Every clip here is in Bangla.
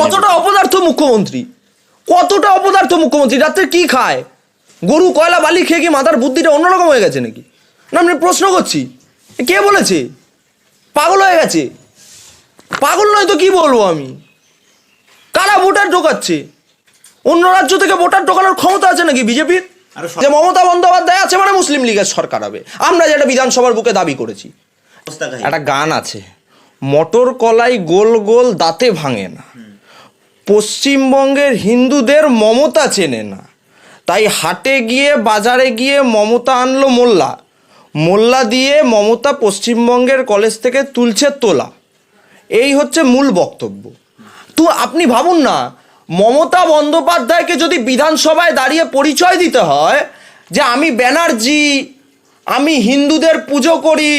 কতটা অপদার্থ মুখ্যমন্ত্রী? কতটা অপদার্থ মুখ্যমন্ত্রী? রাত্রে কি খায়? গরু কয়লা বালি খেয়ে কি মাথার বুদ্ধিটা অন্যরকম হয়ে গেছে নাকি? না আমি প্রশ্ন করছি। এ কে বলেছে? পাগল হয়ে গেছে। পাগল নয় তো কি বলব আমি? কারা ভোটার ঢোকাচ্ছে? অন্য রাজ্য থেকে ভোটার ঢোকানোর ক্ষমতা আছে নাকি বিজেপির? যে মমতা বন্দ্যোপাধ্যায় আছে মানে মুসলিম লীগের সরকার হবে। আমরা যেটা বিধানসভার বুকে দাবি করেছি। একটা গান আছে। মটর কলাই গোল গোল দাঁতে ভাঙে না। পশ্চিমবঙ্গের হিন্দুদের মমতা চেনে না। তাই হাটে গিয়ে, বাজারে গিয়ে মমতা আনলো মোল্লা। মোল্লা দিয়ে মমতা পশ্চিমবঙ্গের কলেজ থেকে তুলছে তোলা। এই হচ্ছে মূল বক্তব্য। তো আপনি ভাবুন না, মমতা বন্দ্যোপাধ্যায়কে যদি বিধানসভায় দাঁড়িয়ে পরিচয় দিতে হয় যে আমি ব্যানার্জি, আমি হিন্দুদের পুজো করি,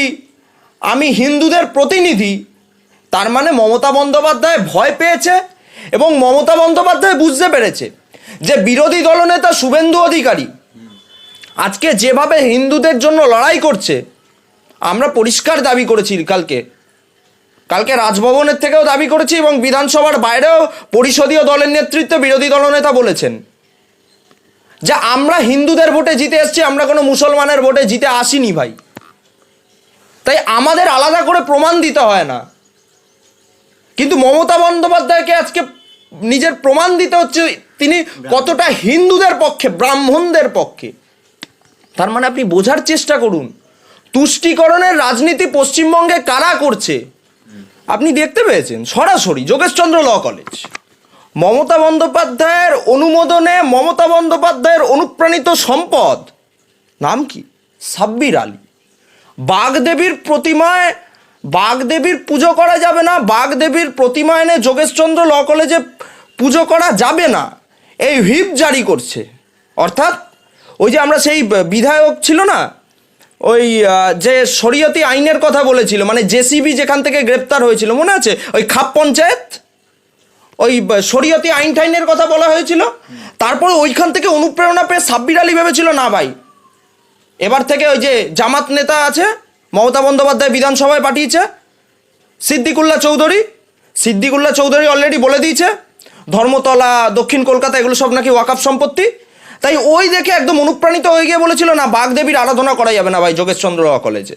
আমি হিন্দুদের প্রতিনিধি, তার মানে মমতা বন্দ্যোপাধ্যায় ভয় পেয়েছে এবং মমতা বন্দ্যোপাধ্যায় বুঝতে পেরেছে যে বিরোধী দলনেতা শুভেন্দু অধিকারী আজকে যেভাবে হিন্দুদের জন্য লড়াই করছে, আমরা পরিষ্কার দাবি করেছি কালকে। কালকে রাজভবনের থেকেও দাবি করেছি এবং বিধানসভার বাইরেও পরিষদীয় দলের নেতৃত্বে বিরোধী দলনেতা বলেছেন যে আমরা হিন্দুদের ভোটে জিতে এসেছি, আমরা কোনো মুসলমানের ভোটে জিতে আসিনি ভাই। তাই আমাদের আলাদা করে প্রমাণ দিতে হয় না। কিন্তু মমতা বন্দ্যোপাধ্যায়কে আজকে নিজের প্রমাণ দিতে হচ্ছে তিনি কতটা হিন্দুদের পক্ষে, ব্রাহ্মণদের পক্ষে। তার মানে আপনি বোঝার চেষ্টা করুন, তুষ্টিকরণের রাজনীতি পশ্চিমবঙ্গে কারা করছে? আপনি দেখতে পেয়েছেন, সরাসরি যোগেশচন্দ্র ল কলেজ। মমতা বন্দ্যোপাধ্যায়ের অনুমোদনে মমতা বন্দ্যোপাধ্যায়ের অনুপ্রাণিত সম্পদ, নাম কি? সাব্বির আলী। বাগদেবীর প্রতিমায় বাগদেবীর পুজো করা যাবে না, বাগদেবীর প্রতিমা এনে যোগেশচন্দ্র ল কলেজে পুজো করা যাবে না। এই হুইপ জারি করছে। অর্থাৎ ওই যে আমরা সেই বিধায়ক ছিল না, ওই যে শরীয়তি আইনের কথা বলেছিল মানে জেসিবি যেখান থেকে গ্রেপ্তার হয়েছিল, মনে আছে? ওই খাপ পঞ্চায়েত? ওই শরীয়তি আইন টাইনের কথা বলা হয়েছিল? তারপরে ওইখান থেকে অনুপ্রেরণা পেয়ে সাব্বির আলী ভেবেছিল, না ভাই। এবার থেকে ওই যে জামাত নেতা আছে মমতা বন্দ্যোপাধ্যায় বিধানসভায় পাঠিয়েছে। সিদ্দিকুল্লাহ চৌধুরী। সিদ্দিকুল্লা চৌধুরী অলরেডি বলে দিয়েছে। ধর্মতলা, দক্ষিণ কলকাতা এগুলো সব নাকি ওয়াকাফ সম্পত্তি। তাই ওই দেখে একদম অনুপ্রাণিত হয়ে গিয়ে বলেছিল, না, বাগদেবীর আরাধনা করা যাবে না ভাই যোগেশচন্দ্র কলেজে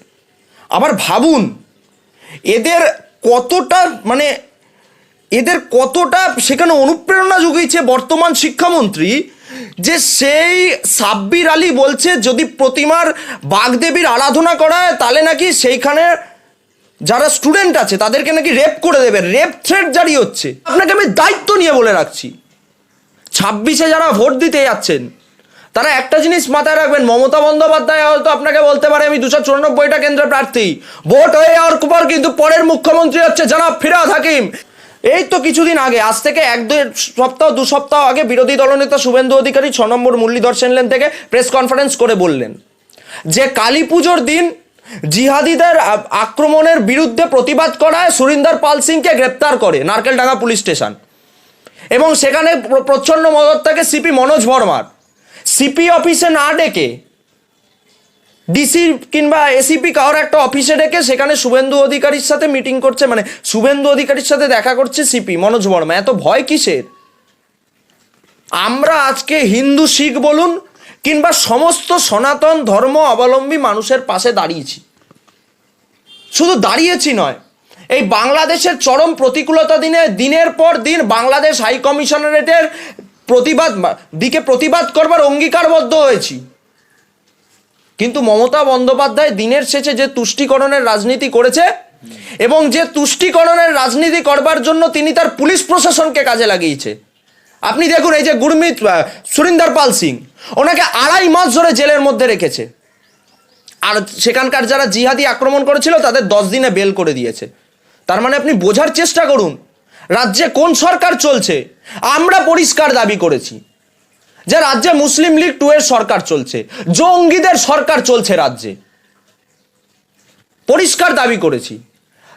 আবার ভাবুন, এদের কতটা মানে এদের কতটা সেখানে অনুপ্রেরণা জুগিয়েছে বর্তমান শিক্ষামন্ত্রী যে সেই সাব্বির আলী বলছে, যদি প্রতিমার বাগদেবীর আরাধনা করা হয়, তাহলে নাকি সেইখানে যারা স্টুডেন্ট আছে, তাদেরকে নাকি রেপ করে দেবে। রেপ থ্রেট জারি হচ্ছে। আপনাকে আমি দায়িত্ব নিয়ে বলে রাখছি। ছাব্বিশে যারা ভোট দিতে যাচ্ছেন, তারা একটা জিনিস মাথায় রাখবেন, মমতা বন্দ্যোপাধ্যায় হয়তো আপনাকে বলতে পারে, আমি দুশো চুরানব্বইটা কেন্দ্রের প্রার্থী। ভোট হয়ে যাওয়ার পর কিন্তু পরের মুখ্যমন্ত্রী হচ্ছে জনাব ফিরাদ হাকিম। এই তো কিছুদিন আগে, আজ থেকে এক দুই সপ্তাহ, দু সপ্তাহ আগে বিরোধী দলনেতা শুভেন্দু অধিকারী ছ নম্বর মুরলীধর সেনলেন থেকে প্রেস কনফারেন্স করে বললেন যে কালী পুজোর দিন জিহাদিদের আক্রমণের বিরুদ্ধে প্রতিবাদ করায় সুরিন্দর পাল সিংকে গ্রেপ্তার করে নারকেলডাঙ্গা পুলিশ স্টেশন। এবং সেখানে প্র- প্রচ্ছন্ন মদত থাকে সিপি মনোজ ভর্মার সিপি অফিসে না ডেকে ডিসি কিংবা এসিপি কারোর একটা অফিসে ডেকে সেখানে শুভেন্দু অধিকারীর সাথে মিটিং করছে মানে শুভেন্দু অধিকারীর সাথে দেখা করছে সিপি মনোজ বর্মা। এত ভয় কিসের? আমরা আজকে হিন্দু, শিখ বলুন, কিংবা সমস্ত সনাতন ধর্ম অবলম্বী মানুষের পাশে দাঁড়িয়েছি। শুধু দাঁড়িয়েছি নয়, এই বাংলাদেশের চরম প্রতিকূলতা দিনে, দিনের পর দিন বাংলাদেশ হাই কমিশনারেটের প্রতিবাদ, দিকে প্রতিবাদ করবার অঙ্গীকারবদ্ধ হয়েছি। কিন্তু মমতা বন্দ্যোপাধ্যায় দিনের শেষে যে তুষ্টিকরণের রাজনীতি করেছে এবং যে তুষ্টিকরণের রাজনীতি করবার জন্য তিনি তার পুলিশ প্রশাসনকে কাজে লাগিয়েছে। আপনি দেখুন এই যে গুরমিত সুরিন্দর পাল সিং, ওনাকে আড়াই মাস ধরে জেলের মধ্যে রেখেছে। আর সেখানকার যারা জিহাদি আক্রমণ করেছিল, তাদের দশ দিনে বেল করে দিয়েছে। তার মানে আপনি বোঝার চেষ্টা করুন, রাজ্যে কোন সরকার চলছে, আমরা পরিষ্কার দাবি করেছি। যে রাজ্যে মুসলিম লীগ টু এর সরকার চলছে, জঙ্গিদের সরকার চলছে রাজ্যে। পরিষ্কার দাবি করেছি।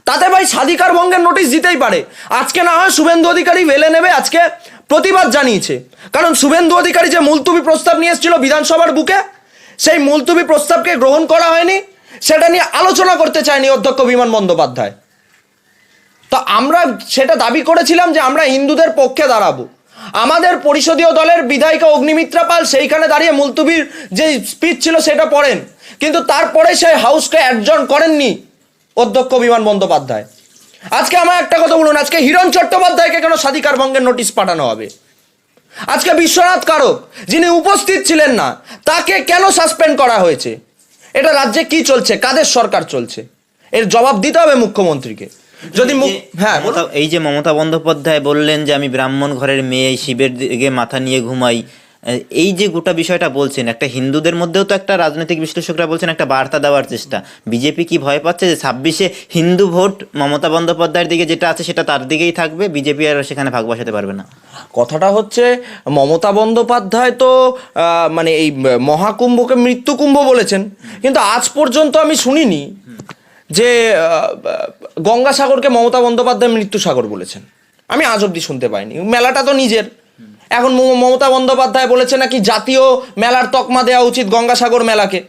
তাতে ভাই স্বাধিকার ভঙ্গের নোটিশ দিতেই পারে। আজকে না হয় শুভেন্দু অধিকারী ভেলে নেবে, আজকে প্রতিবাদ জানিয়েছে। কারণ শুভেন্দু অধিকারী যে মুলতুবি প্রস্তাব নিয়ে এসেছিল বিধানসভার বুকে, সেই মুলতুবি প্রস্তাবকে গ্রহণ করা হয়নি, সেটা নিয়ে আলোচনা করতে চায়নি অধ্যক্ষ বিমান বন্দ্যোপাধ্যায়। তো আমরা সেটা দাবি করেছিলাম যে আমরা হিন্দুদের পক্ষে দাঁড়াবো। আমাদের পরিষদীয় দলের বিধায়িকা অগ্নিমিত্রা পাল সেইখানে দাঁড়িয়ে মুলতুবির যে স্পিচ ছিল সেটা পড়েন। কিন্তু তারপরে সেই হাউসকে অ্যাডজন করেননি অধ্যক্ষ বিমান বন্দ্যোপাধ্যায়। আজকে আমার একটা কথা বলুন, আজকে হিরণ চট্টোপাধ্যায়কে কেন স্বাধিকার ভঙ্গের নোটিশ পাঠানো হবে? আজকে বিশ্বনাথ কারক, যিনি উপস্থিত ছিলেন না, তাকে কেন সাসপেন্ড করা হয়েছে? এটা রাজ্যে কি চলছে? কাদের সরকার চলছে? এর জবাব দিতে হবে মুখ্যমন্ত্রীকে। যদি হ্যাঁ এই যে মমতা বন্দ্যোপাধ্যায় বললেন যে আমি ব্রাহ্মণ ঘরের মেয়ে শিবের দিকে মাথা নিয়ে ঘুমাই। এই যে গোটা বিষয়টা বলছেন একটা হিন্দুদের মধ্যেও তো একটা রাজনৈতিক বিশ্লেষকরা বলছেন একটা বার্তা দেওয়ার চেষ্টা। বিজেপি কি ভয় পাচ্ছে যে ছাব্বিশে হিন্দু ভোট মমতা বন্দ্যোপাধ্যায়ের দিকে যেটা আছে সেটা তার দিকেই থাকবে? বিজেপি আর সেখানে ভাগ বসাতে পারবে না। কথাটা হচ্ছে মমতা বন্দ্যোপাধ্যায় তো আহ, মানে এই মহাকুম্ভকে মৃত্যুকুম্ভ বলেছেন। কিন্তু আজ পর্যন্ত আমি শুনিনি যে গঙ্গাসাগরকে মমতা বন্দ্যোপাধ্যায় মৃত্যুসাগর বলেছেন। আমি আজ অব্দি শুনতে পাইনি। মেলাটা তো নিজের। এখন মমতা বন্দ্যোপাধ্যায় বলেছে নাকি জাতীয় মেলার তকমা দেওয়া উচিত গঙ্গাসাগর মেলাকে।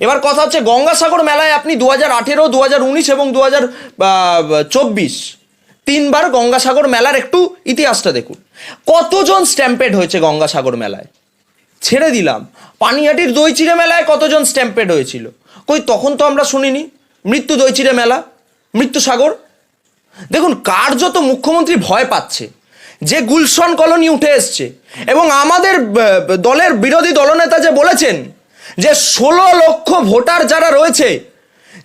এবার কথা হচ্ছে, গঙ্গাসাগর মেলায় আপনি দু হাজার আঠেরো দু হাজার উনিশ এবং দু হাজার চব্বিশ তিনবার গঙ্গাসাগর মেলার একটু ইতিহাসটা দেখুন। কতজন স্ট্যাম্পেড হয়েছে গঙ্গাসাগর মেলায়? ছেড়ে দিলাম। পানিহাটির দই চিড়ে মেলায় কতজন স্ট্যাম্পেড হয়েছিল? কই, তখন তো আমরা শুনিনি। মৃত্যু দৈচিরে মেলা মৃত্যু সাগর দেখুন, কার্যত মুখ্যমন্ত্রী ভয় পাচ্ছে যে গুলশন কলোনি উঠে এসছে এবং আমাদের দলের বিরোধী দলনেতা যে বলেছেন যে ষোলো লক্ষ ভোটার যারা রয়েছে,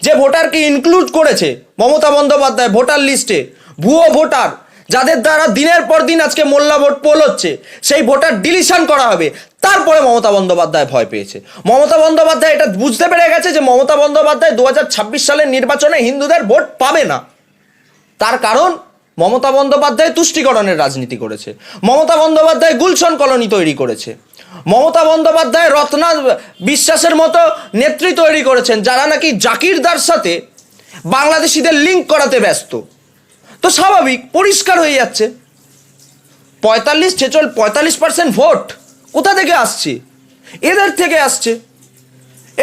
যে ভোটারকে ইনক্লুড করেছে মমতা বন্দ্যোপাধ্যায় ভোটার লিস্টে ভুয়ো ভোটার যাদের দ্বারা দিনের পর দিন আজকে মোল্লা ভোট পোল হচ্ছে সেই ভোটার ডিলিশন করা হবে। তারপরে মমতা বন্দ্যোপাধ্যায় ভয় পেয়েছে। মমতা বন্দ্যোপাধ্যায় এটা বুঝতে পেরে গেছে যে মমতা বন্দ্যোপাধ্যায় দু হাজার ছাব্বিশ সালের নির্বাচনে হিন্দুদের ভোট পাবে না। তার কারণ, মমতা বন্দ্যোপাধ্যায় তুষ্টিকরণের রাজনীতি করেছে। মমতা বন্দ্যোপাধ্যায় গুলশন কলোনি তৈরি করেছে। মমতা বন্দ্যোপাধ্যায় রত্না বিশ্বাসের মতো নেত্রী তৈরি করেছেন, যারা নাকি জাকিরদার সাথে বাংলাদেশিদের লিঙ্ক করাতে ব্যস্ত। তো স্বাভাবিক, পরিষ্কার হয়ে যাচ্ছে। পঁয়তাল্লিশ ছেচল পঁয়তাল্লিশ পার্সেন্ট ভোট কোথা থেকে আসছে? এদের থেকে আসছে।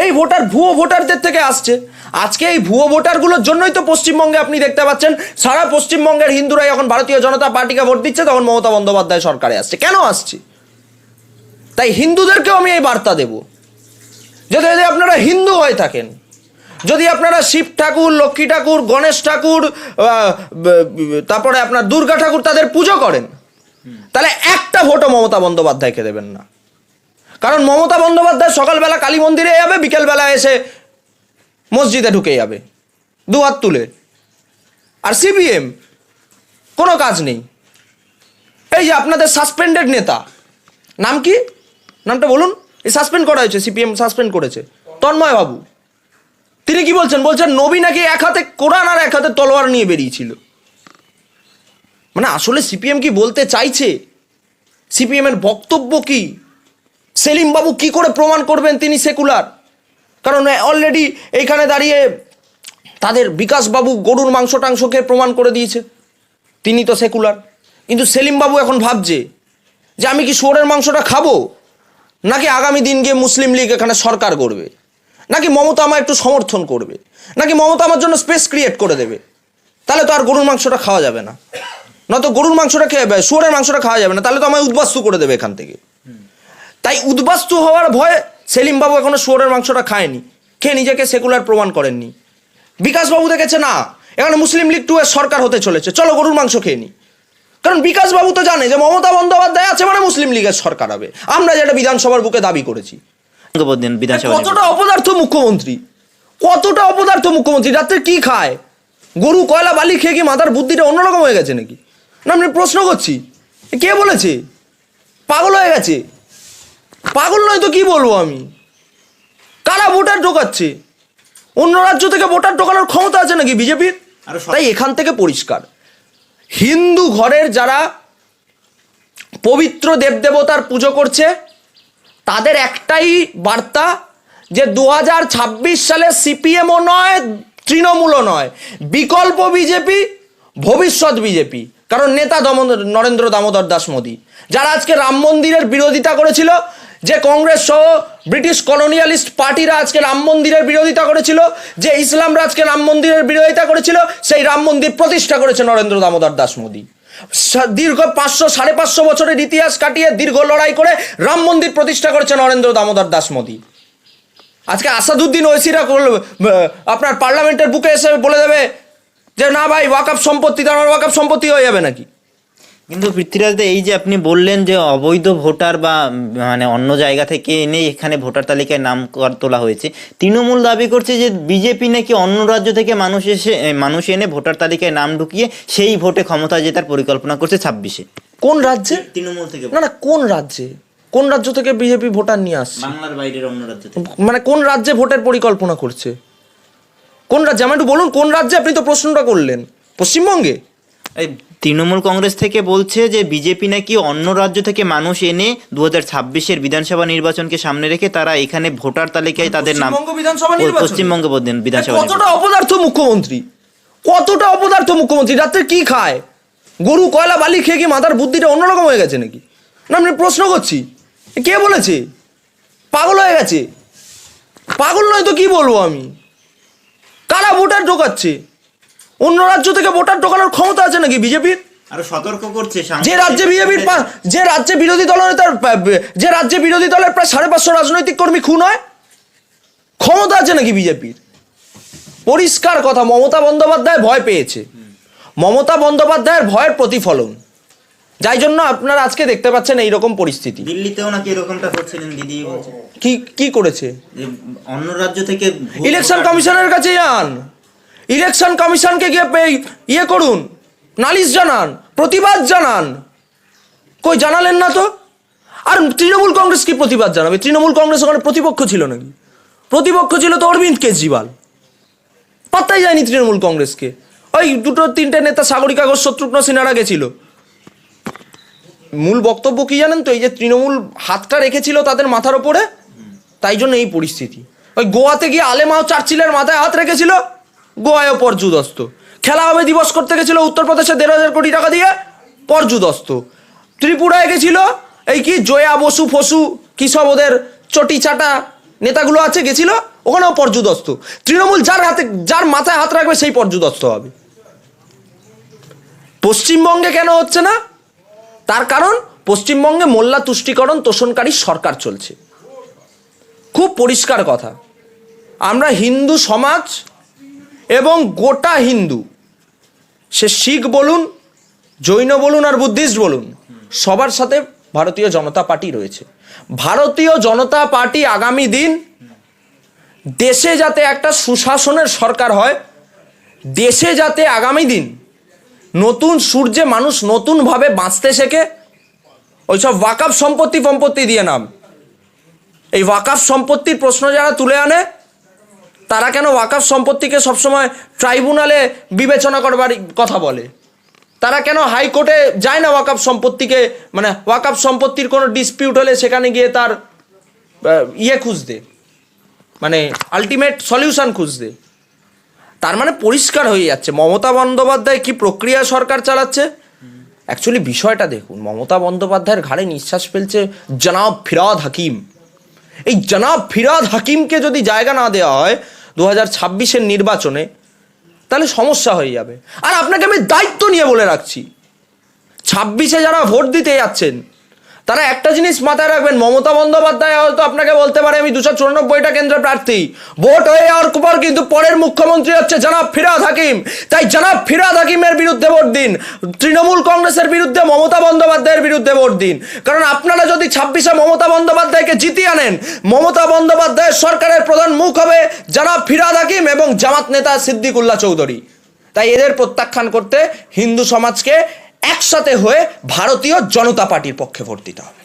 এই ভোটার ভুয়ো ভোটারদের থেকে আসছে। আজকে এই ভুয়ো ভোটারগুলোর জন্যই তো পশ্চিমবঙ্গে আপনি দেখতে পাচ্ছেন, সারা পশ্চিমবঙ্গের হিন্দুরা যখন ভারতীয় জনতা পার্টিকে ভোট দিচ্ছে, তখন মমতা বন্দ্যোপাধ্যায় সরকারে আসছে। কেন আসছে? তাই হিন্দুদেরকেও আমি এই বার্তা দেব। যদি যদি আপনারা হিন্দু হয়ে থাকেন যদি আপনারা শিব ঠাকুর, লক্ষ্মী ঠাকুর, গণেশ ঠাকুর তারপরে আপনার দুর্গা ঠাকুর তাদের পুজো করেন, তাহলে একটা ভোটও মমতা বন্দ্যোপাধ্যায়কে দেবেন না। কারণ মমতা বন্দ্যোপাধ্যায় সকালবেলা কালী মন্দিরে যাবে, বিকেলবেলা এসে মসজিদে ঢুকে যাবে, দু হাত তুলে। আর সিপিএম, কোনো কাজ নেই। এই যে আপনাদের সাসপেন্ডেড নেতা, নাম কি? নামটা বলুন। এই সাসপেন্ড করা হয়েছে, সিপিএম সাসপেন্ড করেছে। তন্ময় বাবু। তিনি কি বলছেন? বলছেন, নবী নাকি এক হাতে কোরআন আর এক হাতে তলোয়ার নিয়ে বেরিয়েছিল। মানে আসলে সিপিএম কি বলতে চাইছে? সিপিএম এর বক্তব্য কি? সেলিম বাবু কি করে প্রমাণ করবেন তিনি সেকুলার? কারণ অলরেডি এইখানে দাঁড়িয়ে তাদের বিকাশ বাবু গরুর মাংস টাংসকে প্রমাণ করে দিয়েছে। তিনি তো সেকুলার। কিন্তু সেলিম বাবু এখন ভাবছে যে আমি কি শুয়োরের মাংসটা খাব? নাকি আগামী দিন গিয়ে মুসলিম লীগ এখানে সরকার করবে নাকি মমতা আমার একটু সমর্থন করবে? নাকি মমতা আমার জন্য স্পেস ক্রিয়েট করে দেবে? তাহলে তো আর গরুর মাংসটা খাওয়া যাবে না। নয়তো গরুর মাংসটা খেয়ে শুয়োরের মাংসটা খাওয়া যাবে না, তাহলে তো আমায় উদ্বাস্তু করে দেবে এখান থেকে। তাই উদ্বাস্তু হওয়ার ভয়ে সেলিম বাবু এখনও শুয়োরের মাংসটা খায়নি, খেয়ে নিজেকে সেকুলার প্রমাণ করেননি। বিকাশবাবু দেখেছে, না, এখানে মুসলিম লীগ টু এর সরকার হতে চলেছে, চলো গরুর মাংস খেয়ে নি। কারণ বিকাশবাবু তো জানে যে মমতা বন্দ্যোপাধ্যায় আছে মানে মুসলিম লীগের সরকার হবে। আমরা যেটা বিধানসভার বুকে দাবি করেছি। বিধানসভা কতটা অপদার্থ মুখ্যমন্ত্রী? কতটা অপদার্থ মুখ্যমন্ত্রী? রাত্রে কি খায়? গরু কয়লা বালি খেয়ে কি মাথার বুদ্ধিটা অন্যরকম হয়ে গেছে নাকি? না আমি প্রশ্ন করছি। কে বলেছে? পাগল হয়ে গেছে। পাগল নয় তো কি বলব আমি? কারা ভোটার ঢোকাচ্ছে? অন্য রাজ্য থেকে ভোটার ঢোকানোর ক্ষমতা আছে নাকি বিজেপির? তাই এখান থেকে পরিষ্কার। হিন্দু ঘরের যারা পবিত্র দেবদেবতার পুজো করছে তাদের একটাই বার্তা যে দু হাজার ছাব্বিশ সালে সিপিএমও নয়, তৃণমূলও নয়। বিকল্প বিজেপি, ভবিষ্যৎ বিজেপি। কারণ নেতা দমোদর নরেন্দ্র দামোদর দাস মোদী। যারা আজকে রাম মন্দিরের বিরোধিতা করেছিল, যে কংগ্রেস সহ ব্রিটিশ কলোনিয়ালিস্ট পার্টিরা আজকে রাম মন্দিরের বিরোধিতা করেছিল, যে ইসলামরা আজকে রাম মন্দিরের বিরোধিতা করেছিল, সেই রাম মন্দির প্রতিষ্ঠা করেছে নরেন্দ্র দামোদর দাস মোদী। দীর্ঘ পাঁচশো, সাড়ে পাঁচশো বছরের ইতিহাস কাটিয়ে দীর্ঘ লড়াই করে রাম মন্দির প্রতিষ্ঠা করেছে নরেন্দ্র দামোদর দাস মোদী। আজকে আসাদুদ্দিন ওয়েসিরা আপনার পার্লামেন্টের বুকে এসে বলে দেবে যে, না ভাই, ওয়াকআপ সম্পত্তি তো আমার ওয়াকআপ সম্পত্তি হয়ে যাবে নাকি? কিন্তু পৃথ্বীরাজদা এই যে আপনি বললেন যে অবৈধ ভোটার বা মানে অন্য জায়গা থেকে এনে এখানে ভোটার তালিকায় নাম কর- তোলা হয়েছে তৃণমূল দাবি করছে যে বিজেপি নাকি অন্য রাজ্য থেকে মানুষ এসে মানুষ এনে ভোটার তালিকায় নাম ঢুকিয়ে সেই ভোটে ক্ষমতা জেতার পরিকল্পনা করছে ছাব্বিশে। কোন রাজ্যে? তৃণমূল থেকে না না কোন রাজ্যে? কোন রাজ্য থেকে বিজেপি ভোটার নিয়ে আসছে? বাংলার বাইরের অন্য রাজ্য থেকে। মানে কোন রাজ্যে ভোটের পরিকল্পনা করছে? কোন রাজ্যে? আমার একটু বলুন কোন রাজ্যে আপনি তো প্রশ্নটা করলেন? পশ্চিমবঙ্গে? তৃণমূল কংগ্রেস থেকে বলছে যে বিজেপি নাকি অন্য রাজ্য থেকে মানুষ এনে দু হাজার ছাব্বিশের বিধানসভা নির্বাচনকে সামনে রেখে তারা এখানে ভোটার তালিকায় তাদের নাম পশ্চিমবঙ্গ বিধানসভা কতটা অপদার্থ মুখ্যমন্ত্রী? কতটা অপদার্থ মুখ্যমন্ত্রী? রাত্রে কি খায়? গরু কয়লা বালি খেয়ে কি মাথার বুদ্ধিটা অন্যরকম হয়ে গেছে নাকি? না আমি প্রশ্ন করছি। কে বলেছে? পাগল হয়ে গেছে। পাগল নয় তো কি বলব আমি? কারা ভোটার ঢোকাচ্ছে? অন্য রাজ্য থেকে ভোটার ঢোকানোর ক্ষমতা আছে নাকি বিজেপির আরও সতর্ক করছে যে রাজ্যে বিজেপির যে রাজ্যে বিরোধী দলনেতার যে রাজ্যে বিরোধী দলের প্রায় সাড়ে পাঁচশো রাজনৈতিক কর্মী খুন হয়? ক্ষমতা আছে নাকি বিজেপির? পরিষ্কার কথা মমতা বন্দ্যোপাধ্যায় ভয় পেয়েছে। মমতা বন্দ্যোপাধ্যায়ের ভয়ের প্রতিফলন। যাই জন্য আপনারা আজকে দেখতে পাচ্ছেন এইরকম পরিস্থিতি। দিল্লিতেও নাকি এরকমটা করছিলেন দিদি কি কি করেছে? অন্য রাজ্য থেকে ইলেকশন কমিশনের কাছে যান ইলেকশন কমিশনকে গিয়ে ইয়ে করুন, নালিশ জানান, প্রতিবাদ জানান। কই জানালেন না তো? আর তৃণমূল কংগ্রেস কি প্রতিবাদ জানাবে? তৃণমূল কংগ্রেস ওখানে প্রতিপক্ষ ছিল নাকি? প্রতিপক্ষ ছিল তো অরবিন্দ কেজরিওয়াল। পাত্তাই যায়নি তৃণমূল কংগ্রেসকে। ওই দুটো তিনটে নেতা সাগরিকা ঘোষ, শত্রুঘ্ন সিনহারা গেছিল মূল বক্তব্য কি জানেন তো? এই যে তৃণমূল হাতটা রেখেছিল তাদের মাথার ওপরে, তাই জন্য এই পরিস্থিতি। ওই গোয়াতে গিয়ে আলেমাও চার্চিলের মাথায় হাত রেখেছিল গোয়ায়ও পর্যুদস্ত। খেলা হবে দিবস করতে গেছিল উত্তরপ্রদেশে দেড় হাজার কোটি টাকা দিয়ে, পর্যুদস্ত। ত্রিপুরায় গেছিল, এই কি জয়া বসু ফসু, কি সব ওদের চটি চাটা নেতাগুলো আছে, গেছিল, ওখানেও পর্যুদস্ত। তৃণমূল যার হাতে, যার মাথায় হাত রাখবে সেই পর্যুদস্ত হবে। পশ্চিমবঙ্গে কেন হচ্ছে না? তার কারণ, পশ্চিমবঙ্গে মোল্লা তুষ্টিকরণ তোষণকারী সরকার চলছে। খুব পরিষ্কার কথা। আমরা হিন্দু সমাজ এবং গোটা হিন্দু। সে শিখ বলুন, জৈন বলুন আর বুদ্ধিস্ট বলুন, সবার সাথে ভারতীয় জনতা পার্টি রয়েছে। ভারতীয় জনতা পার্টি আগামী দিন দেশে যাতে একটা সুশাসনের সরকার হয়, দেশে যাতে আগামী দিন নতুন সূর্যে মানুষ নতুনভাবে বাঁচতে শেখে, ওইসব ওয়াকাফ সম্পত্তি সম্পত্তি দিয়ে নাম। এই ওয়াকাফ সম্পত্তির প্রশ্ন যারা তুলে আনে তারা কেন ওয়াকাফ সম্পত্তিকে সবসময় ট্রাইব্যুনালে বিবেচনা করবার কথা বলে? তারা কেন হাইকোর্টে যায় না ওয়াকাফ সম্পত্তিকে? মানে ওয়াকাফ সম্পত্তির কোনো ডিসপিউট হলে সেখানে গিয়ে তার ইয়ে খুঁজতে। মানে আলটিমেট সলিউশন খুঁজতে। তার মানে পরিষ্কার হয়ে যাচ্ছে। মমতা বন্দ্যোপাধ্যায় কি প্রক্রিয়া সরকার চালাচ্ছে? অ্যাকচুয়ালি বিষয়টা দেখুন, মমতা বন্দ্যোপাধ্যায়ের ঘাড়ে নিঃশ্বাস ফেলছে জনাব ফিরাদ হাকিম। এই জনাব ফিরাদ হাকিমকে যদি জায়গা না দেওয়া হয় দু হাজার ছাব্বিশের নির্বাচনে, তাহলে সমস্যা হয়ে যাবে। আর আপনাকে আমি দায়িত্ব নিয়ে বলে রাখছি, ছাব্বিশে যারা ভোট দিতে যাচ্ছেন তারা একটা জিনিস মাথায় রাখবেন, মমতা বন্দ্যোপাধ্যায় হয়তো আপনাকে বলতে পারে, আমি দুশো চুরানব্বইটা কেন্দ্রের প্রার্থী। ভোট হয়ে যাওয়ার পর কিন্তু পরের মুখ্যমন্ত্রী হচ্ছে জনাব ফিরাদ হাকিম। তাই জনাব ফিরাদ হাকিমের বিরুদ্ধে ভোট দিন, তৃণমূল কংগ্রেসের বিরুদ্ধে, মমতা বন্দ্যোপাধ্যায়ের বিরুদ্ধে ভোট দিন। কারণ আপনারা যদি ছাব্বিশে মমতা বন্দ্যোপাধ্যায়কে জিতিয়ে আনেন, মমতা বন্দ্যোপাধ্যায়ের সরকারের প্রধান মুখ হবে জনাব ফিরাদ হাকিম এবং জামাত নেতা সিদ্দিকুল্লাহ চৌধুরী। তাই এদের প্রত্যাখ্যান করতে হিন্দু সমাজকে একসাথে হয়ে ভারতীয় জনতা পার্টির পক্ষে ভোট দিতে হবে।